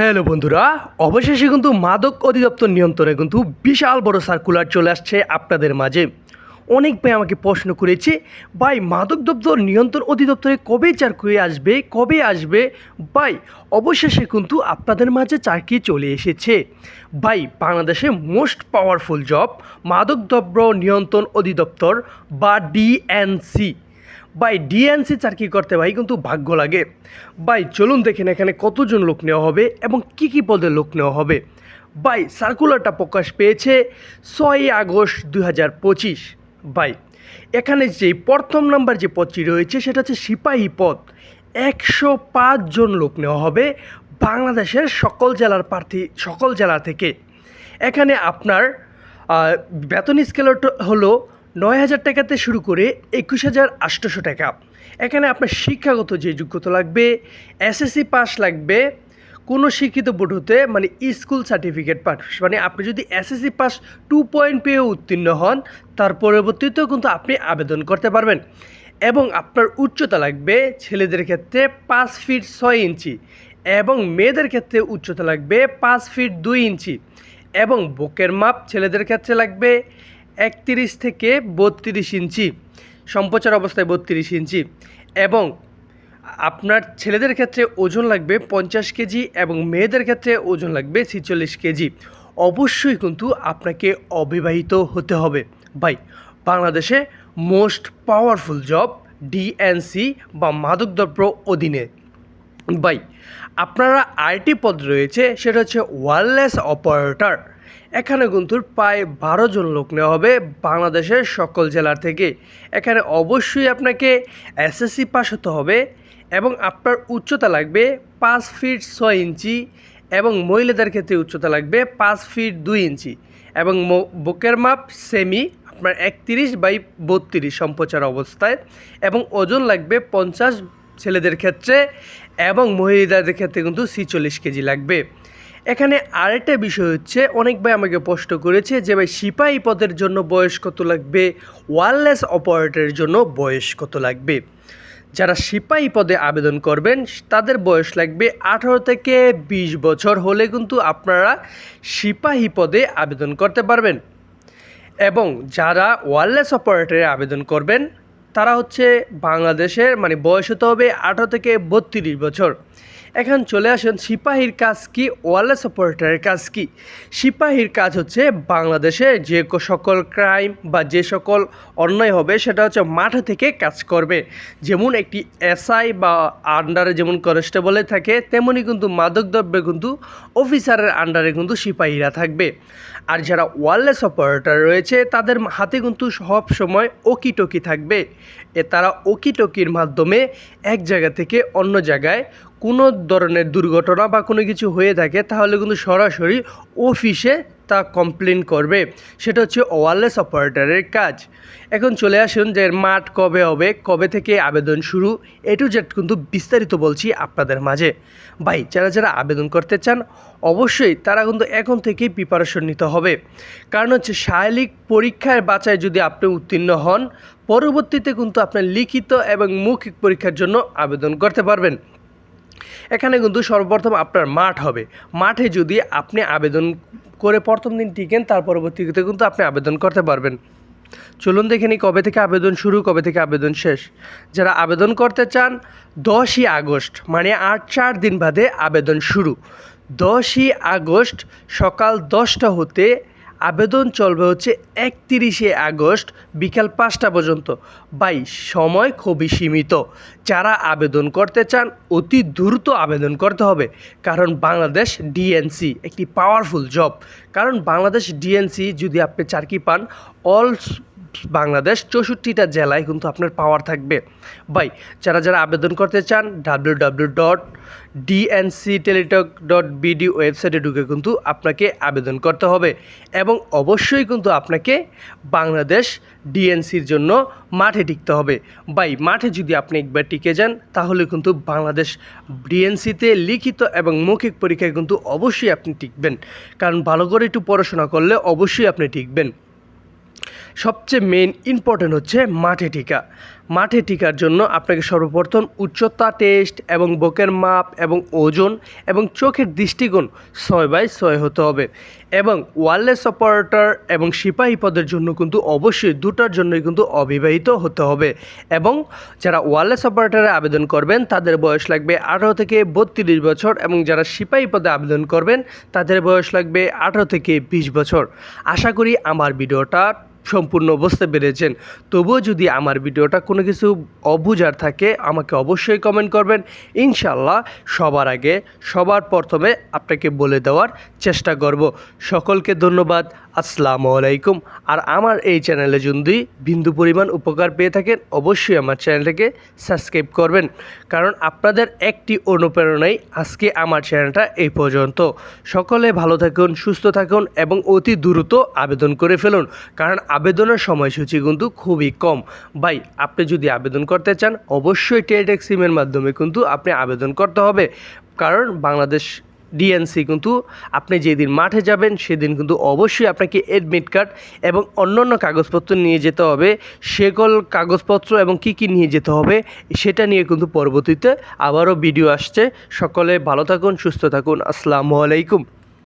Hello বন্ধুরা, অবশেষে কিন্তু মাদক অধিদপ্তর নিয়ন্ত্রণে কিন্তু বিশাল বড় সার্কুলার চলে আসছে আপনাদের মাঝে। অনেক ভাই আমাকে প্রশ্ন করেছে, ভাই, মাদক দপ্তর নিয়ন্ত্রণ অধিদপ্তরে কবে চাকরি আসবে, কবে আসবে? ভাই, অবশেষে কিন্তু আপনাদের মাঝে চাকরি চলে এসেছে। ভাই, বাংলাদেশে মোস্ট পাওয়ারফুল জব মাদক দ্রব্য নিয়ন্ত্রণ অধিদপ্তর বা ডিএনসি ভাই ডিএনসি চাকরি করতে ভাই কিন্তু ভাগ্য লাগে। ভাই চলুন দেখেন এখানে কতজন লোক নেওয়া হবে এবং কি কি পদে লোক নেওয়া হবে। বাই সার্কুলারটা প্রকাশ পেয়েছে ছয়ই আগস্ট দুই হাজার পঁচিশ। ভাই এখানে যে প্রথম নাম্বার যে পদটি রয়েছে সেটা হচ্ছে সিপাহী পদ। একশো জন লোক নেওয়া হবে বাংলাদেশের সকল জেলার প্রার্থী সকল জেলা থেকে। এখানে আপনার বেতন স্কেল হলো নয় হাজার টাকাতে শুরু করে একুশ হাজার আটশোশো টাকা। এখানে আপনার শিক্ষাগত যে যোগ্যতা লাগবে এসএসসি পাস লাগবে, কোনো শিক্ষিত বোর্ড হতে মানে স্কুল সার্টিফিকেট পাস মানে আপনি যদি এসএসসি পাস টু পয়েন্ট পেয়েও উত্তীর্ণ হন, তার পরবর্তীতেও কিন্তু আপনি আবেদন করতে পারবেন। এবং আপনার উচ্চতা লাগবে ছেলেদের ক্ষেত্রে পাঁচ ফিট ছয় ইঞ্চি এবং মেয়েদের ক্ষেত্রে উচ্চতা লাগবে পাঁচ ফিট দুই ইঞ্চি এবং বুকের মাপ ছেলেদের ক্ষেত্রে লাগবে একত্রিশ থেকে বত্রিশ ইঞ্চি, সম্প্রচার অবস্থায় বত্রিশ ইঞ্চি এবং আপনার ছেলেদের ক্ষেত্রে ওজন লাগবে পঞ্চাশ কেজি এবং মেয়েদের ক্ষেত্রে ওজন লাগবে ছিচল্লিশ কেজি। অবশ্যই কিন্তু আপনাকে অবিবাহিত হতে হবে। ভাই, বাংলাদেশে মোস্ট পাওয়ারফুল জব ডিএনসি বা মাদকদ্রব্য অধীনে। ভাই, আপনারা আইটি পদ রয়েছে, সেটা হচ্ছে ওয়ারলেস অপারেটর। এখানে কিন্তু প্রায় বারো জন লোক নেওয়া হবে বাংলাদেশের সকল জেলার থেকে। এখানে অবশ্যই আপনাকে এসএসসি পাস হতে হবে এবং আপনার উচ্চতা লাগবে পাঁচ ফিট ছয় ইঞ্চি এবং মহিলাদের ক্ষেত্রে উচ্চতা লাগবে পাঁচ ফিট দুই ইঞ্চি এবং বুকের মাপ সেমি আপনার একত্রিশ বাই বত্রিশ সম্প্রচার অবস্থায় এবং ওজন লাগবে পঞ্চাশ ছেলেদের ক্ষেত্রে এবং মহিলাদের ক্ষেত্রে কিন্তু ছিচল্লিশ কেজি লাগবে। এখানে আরেকটা বিষয় হচ্ছে, অনেক ভাই আমাকে প্রশ্ন করেছে যে ভাই, সিপাহী পদের জন্য বয়স কত লাগবে? ওয়ারলেস অপারেটরের জন্য বয়স কত লাগবে? যারা সিপাহী পদে আবেদন করবেন, তাদের বয়স লাগবে আঠারো থেকে বিশ বছর হলে কিন্তু আপনারা সিপাহী পদে আবেদন করতে পারবেন। এবং যারা ওয়ারলেস অপারেটরে আবেদন করবেন, তারা হচ্ছে বাংলাদেশের মানে বয়স হতে হবে আঠারো থেকে বত্রিশ বছর। এখন চলে আসুন সিপাহীর কাজ কি, ওয়ারলেস অপারেটরের কাজ কি? সিপাহীর কাজ হচ্ছে বাংলাদেশে যে সকল ক্রাইম বা যে সকল অন্যায় হবে সেটা হচ্ছে মাঠ থেকে কাজ করবে। যেমন একটি এসআই বা আন্ডারে যেমন কনস্টেবলে থাকে তেমনই কিন্তু মাদকদ্রব্যে কিন্তু অফিসারের আন্ডারে কিন্তু সিপাহীরা থাকবে। আর যারা ওয়ারলেস অপারেটর রয়েছে, তাদের হাতে কিন্তু সব সময় ওকিটকি থাকবে। এ তারা ওকিটকির মাধ্যমে এক জায়গা থেকে অন্য জায়গায় কোনো ধরনের দুর্ঘটনা বা কোনো কিছু হয়ে থাকে, তাহলে কিন্তু সরাসরি অফিসে তা কমপ্লেন করবে। সেটা হচ্ছে ওয়ারলেস অপারেটরের কাজ। এখন চলে আসুন যে মাঠ কবে হবে, কবে থেকে আবেদন শুরু, এ টু জেড কিন্তু বিস্তারিত বলছি আপনাদের মাঝে। ভাই, যারা যারা আবেদন করতে চান, অবশ্যই তারা কিন্তু এখন থেকেই প্রিপারেশন নিতে হবে। কারণ হচ্ছে শারীরিক পরীক্ষার বাছাই যদি আপনি উত্তীর্ণ হন, পরবর্তীতে কিন্তু আপনার লিখিত এবং মৌখিক পরীক্ষার জন্য আবেদন করতে পারবেন। এখানে কিন্তু সর্বপ্রথম আপনার মাঠ হবে। মাঠে যদি আপনি আবেদন করে প্রথম দিন টিকেন, তার পরবর্তীতে কিন্তু আপনি আবেদন করতে পারবেন। চলুন দেখে নিই কবে থেকে আবেদন শুরু, কবে থেকে আবেদন শেষ। যারা আবেদন করতে চান, দশই আগস্ট মানে আট চার দিন বাদে আবেদন শুরু। দশই আগস্ট সকাল দশটা হতে আবেদন চলবে হচ্ছে একত্রিশে আগস্ট বিকাল পাঁচটা পর্যন্ত। বাই, সময় খুবই সীমিত। যারা আবেদন করতে চান, অতি দ্রুত আবেদন করতে হবে। কারণ বাংলাদেশ ডিএনসি একটি পাওয়ারফুল জব কারণ বাংলাদেশ ডিএনসি যদি আপনি চাকরি পান অল বাংলাদেশ চৌষট্টিটা জেলায় কিন্তু আপনার পাওয়ার থাকবে। বাই যারা যারা আবেদন করতে চান W W dot DNC Teletalk dot BD ওয়েবসাইটে ঢুকে কিন্তু আপনাকে আবেদন করতে হবে এবং অবশ্যই কিন্তু আপনাকে বাংলাদেশ ডিএনসির জন্য মাঠে টিকতে হবে। বাই মাঠে যদি আপনি একবার টিকে যান, তাহলে কিন্তু বাংলাদেশ ডিএনসিতে লিখিত এবং মৌখিক পরীক্ষায় কিন্তু অবশ্যই আপনি টিকবেন। কারণ ভালো করে একটু পড়াশোনা করলে অবশ্যই আপনি টিকবেন। সবচেয়ে মেন ইম্পর্টেন্ট হচ্ছে মাঠে টিকা। মাঠে টিকার জন্য আপনাকে সর্বপ্রথম উচ্চতা টেস্ট এবং বুকের মাপ এবং ওজন এবং চোখের দৃষ্টিকোণ ছয় বাই ছয় হতে হবে এবং ওয়ারলেস অপারেটর এবং সিপাহী পদের জন্য কিন্তু অবশ্যই দুটার জন্যই কিন্তু অবিবাহিত হতে হবে এবং যারা ওয়ারলেস অপারেটরে আবেদন করবেন, তাদের বয়স লাগবে আঠারো থেকে বত্রিশ বছর এবং যারা সিপাহী পদে আবেদন করবেন, তাদের বয়স লাগবে আঠারো থেকে বিশ বছর। আশা করি আমার ভিডিওটা সম্পূর্ণ বুঝতে পেরেছেন। তবুও যদি আমার ভিডিওটা কোনো কিছু অবুঝার থাকে, আমাকে অবশ্যই কমেন্ট করবেন। ইনশাল্লাহ সবার আগে, সবার প্রথমে আপনাকে বলে দেওয়ার চেষ্টা করব। সকলকে ধন্যবাদ। আসসালামু আলাইকুম। আর আমার এই চ্যানেলে যদি বিন্দু পরিমাণ উপকার পেয়ে থাকেন, অবশ্যই আমার চ্যানেলটাকে সাবস্ক্রাইব করবেন। কারণ আপনাদের একটি অনুপ্রেরণাই আজকে আমার চ্যানেলটা এই পর্যন্ত। সকলে ভালো থাকুন, সুস্থ থাকুন এবং অতি দ্রুত আবেদন করে ফেলুন। কারণ আবেদনের সময়সূচি কিন্তু খুবই কম। ভাই, আপনি যদি আবেদন করতে চান, অবশ্যই টেলিটেক সিমের মাধ্যমে কিন্তু আপনি আবেদন করতে হবে। কারণ বাংলাদেশ ডিএনসি কিন্তু আপনি যেদিন মাঠে যাবেন, সেদিন কিন্তু অবশ্যই আপনাকে অ্যাডমিট কার্ড এবং অন্যান্য কাগজপত্র নিয়ে যেতে হবে। সেকল কাগজপত্র এবং কি কি নিয়ে যেতে হবে, সেটা নিয়ে কিন্তু পরবর্তীতে আবারও ভিডিও আসছে। সকলে ভালো থাকুন, সুস্থ থাকুন। আসসালামু আলাইকুম।